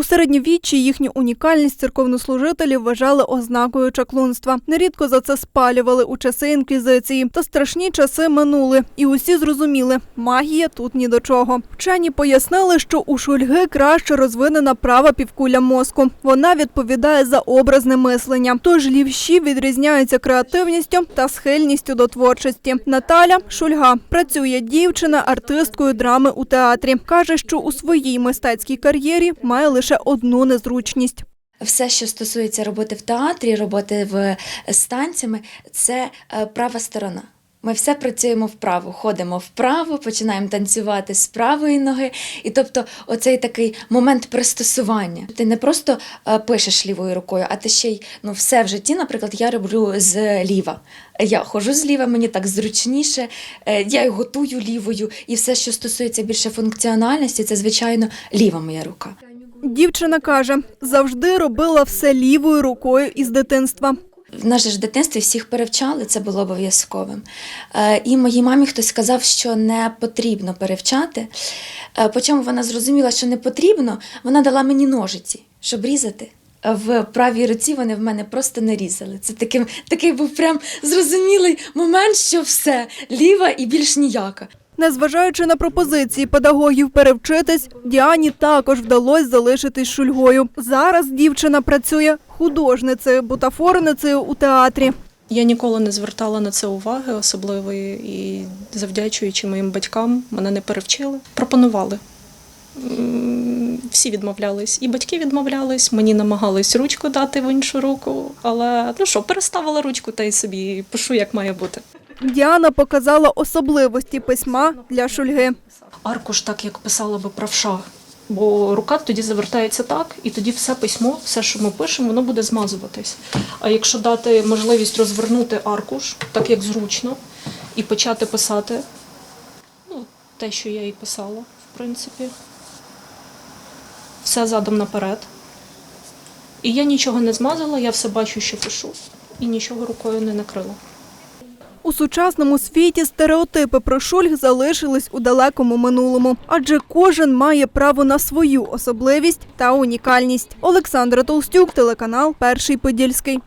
У середньовіччі їхню унікальність церковнослужителі вважали ознакою чаклунства. Нерідко за це спалювали у часи інквізиції. Та страшні часи минули, і усі зрозуміли, магія тут ні до чого. Вчені пояснили, що у шульги краще розвинена права півкуля мозку. Вона відповідає за образне мислення. Тож лівші відрізняються креативністю та схильністю до творчості. Наталя Шульга працює дівчина артисткою драми у театрі. каже, що у своїй мистецькій кар'єрі має лише одну незручність. Все, що стосується роботи в театрі, роботи в, з це е, права сторона. Ми все працюємо вправо, ходимо вправо, починаємо танцювати з правої ноги. І тобто, оцей такий момент пристосування. Ти не просто е, пишеш лівою рукою, а ти ще й ну, все в житті, наприклад, я роблю з ліва. Я ходжу зліва, мені так зручніше, е, я й готую лівою, і все, що стосується більше функціональності, це звичайно ліва моя рука. Дівчина каже, завжди робила все лівою рукою із дитинства. В нас ж в дитинстві всіх перевчали, це було обов'язковим. Е, І моїй мамі хтось сказав, що не потрібно перевчати. Е, По чому вона зрозуміла, що не потрібно, вона дала мені ножиці, щоб різати. В правій руці вони в мене просто не різали. Це таким, такий був прям зрозумілий момент, що все, ліва і більш ніяка. Незважаючи на пропозиції педагогів перевчитись, Діані також вдалося залишитись шульгою. Зараз дівчина працює художницею, бутафорницею у театрі. Я ніколи не звертала на це уваги особливої і завдячуючи моїм батькам, мене не перевчили. Пропонували. Всі відмовлялись, і батьки відмовлялись, мені намагались ручку дати в іншу руку, але ну що, переставила ручку та й собі пишу, як має бути. Діана показала особливості письма для шульги. Аркуш так, як писала би правша, бо рука тоді завертається так, і тоді все письмо, все, що ми пишемо, воно буде змазуватись. А якщо дати можливість розвернути аркуш, так як зручно, і почати писати, ну, те, що я і писала, в принципі, все задом наперед. І я нічого не змазала, я все бачу, що пишу, і нічого рукою не накрила. У сучасному світі стереотипи про шульг залишились у далекому минулому, адже кожен має право на свою особливість та унікальність. Олександра Толстюк, телеканал Перший Подільський.